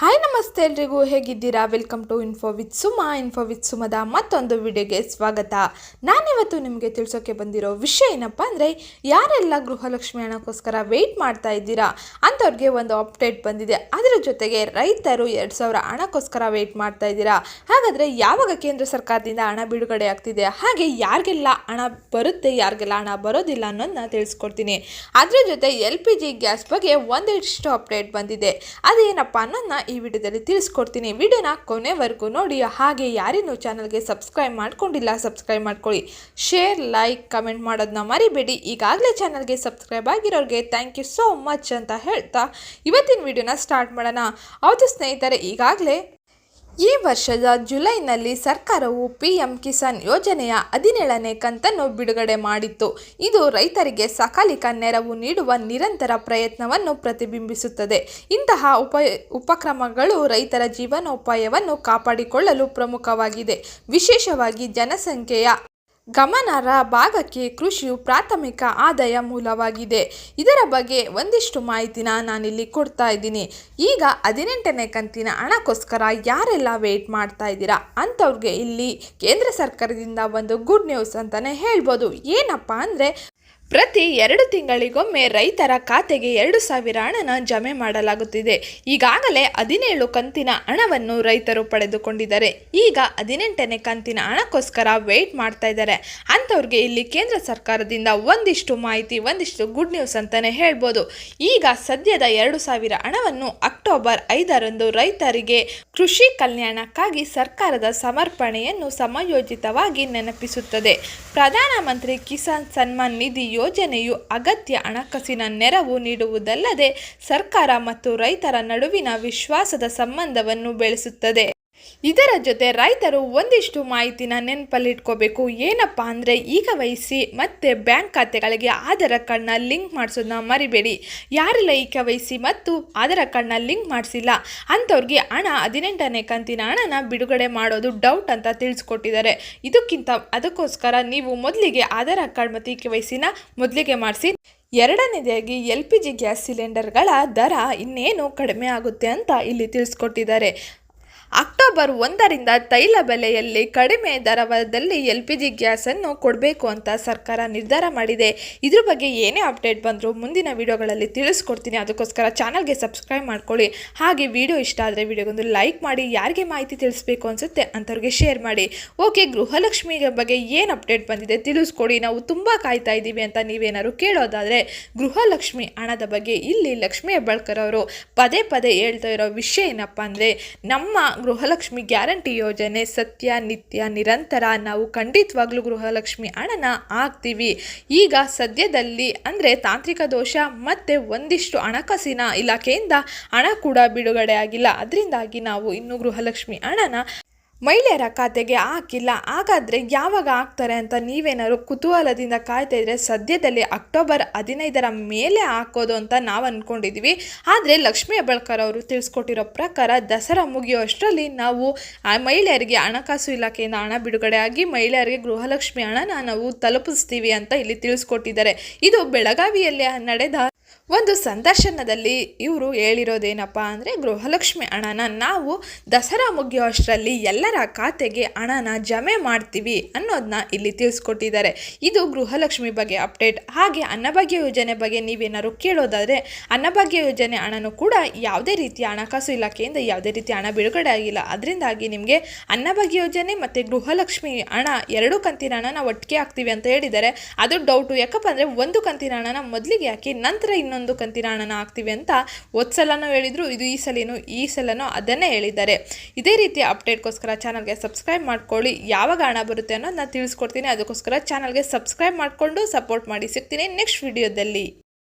Hi ನಮಸ್ತೆ ಎಲ್ರಿಗೂ ಹೇಗಿದ್ದೀರಾ? Welcome to info with Suma info with ಸುಮದ ಮತ್ತೊಂದು ವಿಡಿಯೋಗೆ ಸ್ವಾಗತ. ನಾನಿವತ್ತು ನಿಮಗೆ ತಿಳಿಸೋಕೆ ಬಂದಿರೋ ವಿಷಯ ಏನಪ್ಪ ಅಂದರೆ, ಯಾರೆಲ್ಲ ಗೃಹಲಕ್ಷ್ಮಿ ಹಣಕ್ಕೋಸ್ಕರ ವೆಯ್ಟ್ ಮಾಡ್ತಾ ಇದ್ದೀರಾ ಅಂಥವ್ರಿಗೆ ಒಂದು ಅಪ್ಡೇಟ್ ಬಂದಿದೆ. ಅದರ ಜೊತೆಗೆ ರೈತರು ಎರಡು ಸಾವಿರ ಹಣಕ್ಕೋಸ್ಕರ ವೆಯ್ಟ್ ಮಾಡ್ತಾ ಇದ್ದೀರಾ? ಹಾಗಾದರೆ ಯಾವಾಗ ಕೇಂದ್ರ ಸರ್ಕಾರದಿಂದ ಹಣ ಬಿಡುಗಡೆ ಆಗ್ತಿದೆ? ಹಾಗೆ ಯಾರಿಗೆಲ್ಲ ಹಣ ಬರುತ್ತೆ, ಯಾರಿಗೆಲ್ಲ ಹಣ ಬರೋದಿಲ್ಲ ಅನ್ನೋದನ್ನ ತಿಳಿಸ್ಕೊಡ್ತೀನಿ. ಅದರ ಜೊತೆ ಎಲ್ ಪಿ ಜಿ ಗ್ಯಾಸ್ ಬಗ್ಗೆ ಒಂದಿಷ್ಟು ಅಪ್ಡೇಟ್ ಬಂದಿದೆ. ಅದೇನಪ್ಪ ಅನ್ನೋದನ್ನ ಈ ವಿಡಿಯೋದಲ್ಲಿ ತಿಳಿಸ್ಕೊಡ್ತೀನಿ. ವಿಡಿಯೋನ ಕೊನೆವರೆಗೂ ನೋಡಿ. ಹಾಗೆ ಯಾರೇನು ಚಾನಲ್ಗೆ ಸಬ್ಸ್ಕ್ರೈಬ್ ಮಾಡ್ಕೊಂಡಿಲ್ಲ, ಸಬ್ಸ್ಕ್ರೈಬ್ ಮಾಡ್ಕೊಳ್ಳಿ. ಶೇರ್, ಲೈಕ್, ಕಮೆಂಟ್ ಮಾಡೋದನ್ನ ಮರಿಬೇಡಿ. ಈಗಾಗಲೇ ಚಾನಲ್ಗೆ ಸಬ್ಸ್ಕ್ರೈಬ್ ಆಗಿರೋರಿಗೆ ಥ್ಯಾಂಕ್ ಯು ಸೋ ಮಚ್ ಅಂತ ಹೇಳ್ತಾ ಇವತ್ತಿನ ವಿಡಿಯೋನ ಸ್ಟಾರ್ಟ್ ಮಾಡೋಣ. ಹೌದು ಸ್ನೇಹಿತರೆ, ಈಗಾಗಲೇ ಈ ವರ್ಷದ ಜುಲೈನಲ್ಲಿ ಸರ್ಕಾರವು ಪಿ ಎಂ ಕಿಸಾನ್ ಯೋಜನೆಯ ಹದಿನೇಳನೇ ಕಂತನ್ನು ಬಿಡುಗಡೆ ಮಾಡಿತ್ತು. ಇದು ರೈತರಿಗೆ ಸಕಾಲಿಕ ನೆರವು ನೀಡುವ ನಿರಂತರ ಪ್ರಯತ್ನವನ್ನು ಪ್ರತಿಬಿಂಬಿಸುತ್ತದೆ. ಇಂತಹ ಉಪ, ಉಪಕ್ರಮಗಳು ರೈತರ ಜೀವನೋಪಾಯವನ್ನು ಕಾಪಾಡಿಕೊಳ್ಳಲು ಪ್ರಮುಖವಾಗಿದೆ. ವಿಶೇಷವಾಗಿ ಜನಸಂಖ್ಯೆಯ ಗಮನಾರ್ಹ ಭಾಗಕ್ಕೆ ಕೃಷಿಯು ಪ್ರಾಥಮಿಕ ಆದಾಯ ಮೂಲವಾಗಿದೆ. ಇದರ ಬಗ್ಗೆ ಒಂದಿಷ್ಟು ಮಾಹಿತಿನ ನಾನಿಲ್ಲಿ ಕೊಡ್ತಾ ಇದ್ದೀನಿ. ಈಗ ಹದಿನೆಂಟನೇ ಕಂತಿನ ಹಣಕ್ಕೋಸ್ಕರ ಯಾರೆಲ್ಲ ವೇಟ್ ಮಾಡ್ತಾ ಇದ್ದೀರಾ? ಅಂಥವ್ರಿಗೆ ಇಲ್ಲಿ ಕೇಂದ್ರ ಸರ್ಕಾರದಿಂದ ಒಂದು ಗುಡ್ ನ್ಯೂಸ್ ಅಂತಲೇ ಹೇಳ್ಬೋದು. ಏನಪ್ಪ ಅಂದರೆ ಪ್ರತಿ ಎರಡು ತಿಂಗಳಿಗೊಮ್ಮೆ ರೈತರ ಖಾತೆಗೆ ಎರಡು ಸಾವಿರ ಹಣನ ಜಮೆ ಮಾಡಲಾಗುತ್ತಿದೆ. ಈಗಾಗಲೇ ಹದಿನೇಳು ಕಂತಿನ ಹಣವನ್ನು ರೈತರು ಪಡೆದುಕೊಂಡಿದ್ದಾರೆ. ಈಗ ಹದಿನೆಂಟನೇ ಕಂತಿನ ಹಣಕ್ಕೋಸ್ಕರ ವೆಯ್ಟ್ ಮಾಡ್ತಾ ಇದ್ದಾರೆ. ಅಂಥವ್ರಿಗೆ ಇಲ್ಲಿ ಕೇಂದ್ರ ಸರ್ಕಾರದಿಂದ ಒಂದಿಷ್ಟು ಮಾಹಿತಿ, ಒಂದಿಷ್ಟು ಗುಡ್ ನ್ಯೂಸ್ ಅಂತಲೇ ಹೇಳ್ಬೋದು. ಈಗ ಸದ್ಯದ ಎರಡು ಸಾವಿರ ಹಣವನ್ನು ಅಕ್ಟೋಬರ್ ಐದರಂದು ರೈತರಿಗೆ ಕೃಷಿ ಕಲ್ಯಾಣಕ್ಕಾಗಿ ಸರ್ಕಾರದ ಸಮರ್ಪಣೆಯನ್ನು ಸಮಯೋಜಿತವಾಗಿ ನೆನಪಿಸುತ್ತದೆ. ಪ್ರಧಾನಮಂತ್ರಿ ಕಿಸಾನ್ ಸನ್ಮಾನ್ ನಿಧಿ ಯೋಜನೆಯು ಅಗತ್ಯ ಹಣಕಾಸಿನ ನೆರವು ನೀಡುವುದಲ್ಲದೆ ಸರ್ಕಾರ ಮತ್ತು ರೈತರ ನಡುವಿನ ವಿಶ್ವಾಸದ ಸಂಬಂಧವನ್ನು ಬೆಳೆಸುತ್ತದೆ. ಇದರ ಜೊತೆ ರೈತರು ಒಂದಿಷ್ಟು ಮಾಹಿತಿನ ನೆನಪಲ್ಲಿಟ್ಕೋಬೇಕು. ಏನಪ್ಪ ಅಂದರೆ ಈಗ ವಹಿಸಿ ಮತ್ತು ಬ್ಯಾಂಕ್ ಖಾತೆಗಳಿಗೆ ಆಧಾರ್ ಕಾರ್ಡ್ನ ಲಿಂಕ್ ಮಾಡಿಸೋದನ್ನ ಮರಿಬೇಡಿ. ಯಾರೆಲ್ಲ ಈಗ ವಹಿಸಿ ಮತ್ತು ಆಧಾರ್ ಕಾರ್ಡ್ನ ಲಿಂಕ್ ಮಾಡಿಸಿಲ್ಲ, ಅಂಥವ್ರಿಗೆ ಹಣ, ಹದಿನೆಂಟನೇ ಕಂತಿನ ಹಣನ ಬಿಡುಗಡೆ ಮಾಡೋದು ಡೌಟ್ ಅಂತ ತಿಳಿಸ್ಕೊಟ್ಟಿದ್ದಾರೆ. ಇದಕ್ಕಿಂತ ಅದಕ್ಕೋಸ್ಕರ ನೀವು ಮೊದಲಿಗೆ ಆಧಾರ್ ಕಾರ್ಡ್ ಮತ್ತು ಈ ಕೆ ಮೊದಲಿಗೆ ಮಾಡಿಸಿ. ಎರಡನೇದಾಗಿ ಎಲ್ ಪಿ ಜಿ ಗ್ಯಾಸ್ ಸಿಲಿಂಡರ್ಗಳ ದರ ಇನ್ನೇನು ಕಡಿಮೆ ಆಗುತ್ತೆ ಅಂತ ಇಲ್ಲಿ ತಿಳಿಸ್ಕೊಟ್ಟಿದ್ದಾರೆ. ಅಕ್ಟೋಬರ್ ಒಂದರಿಂದ ತೈಲ ಬೆಲೆಯಲ್ಲಿ ಕಡಿಮೆ ದರದಲ್ಲಿ ಎಲ್ ಪಿ ಜಿ ಗ್ಯಾಸನ್ನು ಕೊಡಬೇಕು ಅಂತ ಸರ್ಕಾರ ನಿರ್ಧಾರ ಮಾಡಿದೆ. ಇದ್ರ ಬಗ್ಗೆ ಏನೇ ಅಪ್ಡೇಟ್ ಬಂದರೂ ಮುಂದಿನ ವಿಡಿಯೋಗಳಲ್ಲಿ ತಿಳಿಸ್ಕೊಡ್ತೀನಿ. ಅದಕ್ಕೋಸ್ಕರ ಚಾನಲ್ಗೆ ಸಬ್ಸ್ಕ್ರೈಬ್ ಮಾಡ್ಕೊಳ್ಳಿ. ಹಾಗೆ ವಿಡಿಯೋ ಇಷ್ಟ ಆದರೆ ವಿಡಿಯೋಗೊಂದು ಲೈಕ್ ಮಾಡಿ, ಯಾರಿಗೆ ಮಾಹಿತಿ ತಿಳಿಸ್ಬೇಕು ಅನಿಸುತ್ತೆ ಅಂಥವ್ರಿಗೆ ಶೇರ್ ಮಾಡಿ. ಓಕೆ ಗೃಹಲಕ್ಷ್ಮಿ ಬಗ್ಗೆ ಏನು ಅಪ್ಡೇಟ್ ಬಂದಿದೆ ತಿಳಿಸ್ಕೊಡಿ. ನಾವು ತುಂಬ ಕಾಯ್ತಾ ಇದ್ದೀವಿ ಅಂತ ನೀವೇನಾದ್ರು ಕೇಳೋದಾದರೆ ಗೃಹಲಕ್ಷ್ಮಿ ಹಣದ ಬಗ್ಗೆ ಇಲ್ಲಿ ಲಕ್ಷ್ಮೀ ಹೆಬ್ಬಾಳ್ಕರ್ ಅವರು ಪದೇ ಪದೇ ಹೇಳ್ತಾ ಇರೋ ವಿಷಯ ಏನಪ್ಪ ಅಂದರೆ, ನಮ್ಮ ಗೃಹಲಕ್ಷ್ಮಿ ಗ್ಯಾರಂಟಿ ಯೋಜನೆ ಸತ್ಯ, ನಿತ್ಯ, ನಿರಂತರ ನಾವು ಖಂಡಿತವಾಗ್ಲೂ ಗೃಹಲಕ್ಷ್ಮಿ ಹಣನ ಹಾಕ್ತೀವಿ. ಈಗ ಸದ್ಯದಲ್ಲಿ ಅಂದರೆ ತಾಂತ್ರಿಕ ದೋಷ ಮತ್ತು ಒಂದಿಷ್ಟು ಹಣಕಾಸಿನ ಇಲಾಖೆಯಿಂದ ಹಣ ಕೂಡ ಬಿಡುಗಡೆ ಆಗಿಲ್ಲ. ಅದರಿಂದಾಗಿ ನಾವು ಇನ್ನು ಗೃಹಲಕ್ಷ್ಮಿ ಹಣನ ಮಹಿಳೆಯರ ಖಾತೆಗೆ ಹಾಕಿಲ್ಲ. ಹಾಗಾದರೆ ಯಾವಾಗ ಹಾಕ್ತಾರೆ ಅಂತ ನೀವೇನಾದ್ರು ಕುತೂಹಲದಿಂದ ಕಾಯ್ತಾ ಇದ್ರೆ ಸದ್ಯದಲ್ಲಿ ಅಕ್ಟೋಬರ್ ಹದಿನೈದರ ಮೇಲೆ ಹಾಕೋದು ಅಂತ ನಾವು ಅಂದ್ಕೊಂಡಿದ್ದೀವಿ ಆದರೆ ಲಕ್ಷ್ಮೀ ಅಬಳ್ಕರ್ ಅವರು ತಿಳಿಸ್ಕೊಟ್ಟಿರೋ ಪ್ರಕಾರ ದಸರಾ ಮುಗಿಯುವಷ್ಟರಲ್ಲಿ ನಾವು ಆ ಮಹಿಳೆಯರಿಗೆ ಹಣಕಾಸು ಇಲಾಖೆಯಿಂದ ಹಣ ಬಿಡುಗಡೆ ಆಗಿ ಮಹಿಳೆಯರಿಗೆ ಗೃಹಲಕ್ಷ್ಮಿ ಹಣನ ನಾವು ತಲುಪಿಸ್ತೀವಿ ಅಂತ ಇಲ್ಲಿ ತಿಳಿಸ್ಕೊಟ್ಟಿದ್ದಾರೆ. ಇದು ಬೆಳಗಾವಿಯಲ್ಲಿ ನಡೆದ ಒಂದು ಸಂದರ್ಶನದಲ್ಲಿ ಇವರು ಹೇಳಿರೋದೇನಪ್ಪ ಅಂದರೆ, ಗೃಹಲಕ್ಷ್ಮಿ ಹಣನ ನಾವು ದಸರಾ ಮುಗಿಯೋಷ್ಟರಲ್ಲಿ ಎಲ್ಲರ ಖಾತೆಗೆ ಹಣನ ಜಮೆ ಮಾಡ್ತೀವಿ ಅನ್ನೋದನ್ನ ಇಲ್ಲಿ ತಿಳಿಸ್ಕೊಟ್ಟಿದ್ದಾರೆ. ಇದು ಗೃಹಲಕ್ಷ್ಮಿ ಬಗ್ಗೆ ಅಪ್ಡೇಟ್. ಹಾಗೆ ಅನ್ನಭಾಗ್ಯ ಯೋಜನೆ ಬಗ್ಗೆ ನೀವೇನಾದ್ರು ಕೇಳೋದಾದರೆ, ಅನ್ನಭಾಗ್ಯ ಯೋಜನೆ ಹಣನೂ ಕೂಡ ಯಾವುದೇ ರೀತಿಯ ಹಣಕಾಸು ಇಲಾಖೆಯಿಂದ ಯಾವುದೇ ರೀತಿಯ ಹಣ ಬಿಡುಗಡೆ ಆಗಿಲ್ಲ. ಅದರಿಂದಾಗಿ ನಿಮಗೆ ಅನ್ನಭಾಗ್ಯ ಯೋಜನೆ ಮತ್ತು ಗೃಹಲಕ್ಷ್ಮಿ ಹಣ ಎರಡು ಕಂತಿನ ಹಣನ ಒಟ್ಟಿಗೆ ಹಾಕ್ತೀವಿ ಅಂತ ಹೇಳಿದ್ದಾರೆ. ಅದು ಡೌಟು ಯಾಕಪ್ಪ ಅಂದರೆ, ಒಂದು ಕಂತಿನ ಹಣನ ಮೊದಲಿಗೆ ಹಾಕಿ ನಂತರ ಇನ್ನೊಂದು ಕಂತಿನ ಹಣನ ಹಾಕ್ತೀವಿ ಅಂತ ಸಲನೂ ಹೇಳಿದರು. ಇದು ಈ ಸಲನೂ ಈ ಸಲನೂ ಅದನ್ನೇ ಹೇಳಿದ್ದಾರೆ. ಇದೇ ರೀತಿಯ ಅಪ್ಡೇಟ್ಗೋಸ್ಕರ ಚಾನಲ್ಗೆ ಸಬ್ಸ್ಕ್ರೈಬ್ ಮಾಡ್ಕೊಳ್ಳಿ. ಯಾವಾಗ ಹಣ ಬರುತ್ತೆ ಅನ್ನೋದು ನಾನು ತಿಳಿಸ್ಕೊಡ್ತೀನಿ. ಅದಕ್ಕೋಸ್ಕರ ಚಾನಲ್ಗೆ ಸಬ್ಸ್ಕ್ರೈಬ್ ಮಾಡಿಕೊಂಡು ಸಪೋರ್ಟ್ ಮಾಡಿ ಸಿಗ್ತೀನಿ ನೆಕ್ಸ್ಟ್ ವಿಡಿಯೋದಲ್ಲಿ.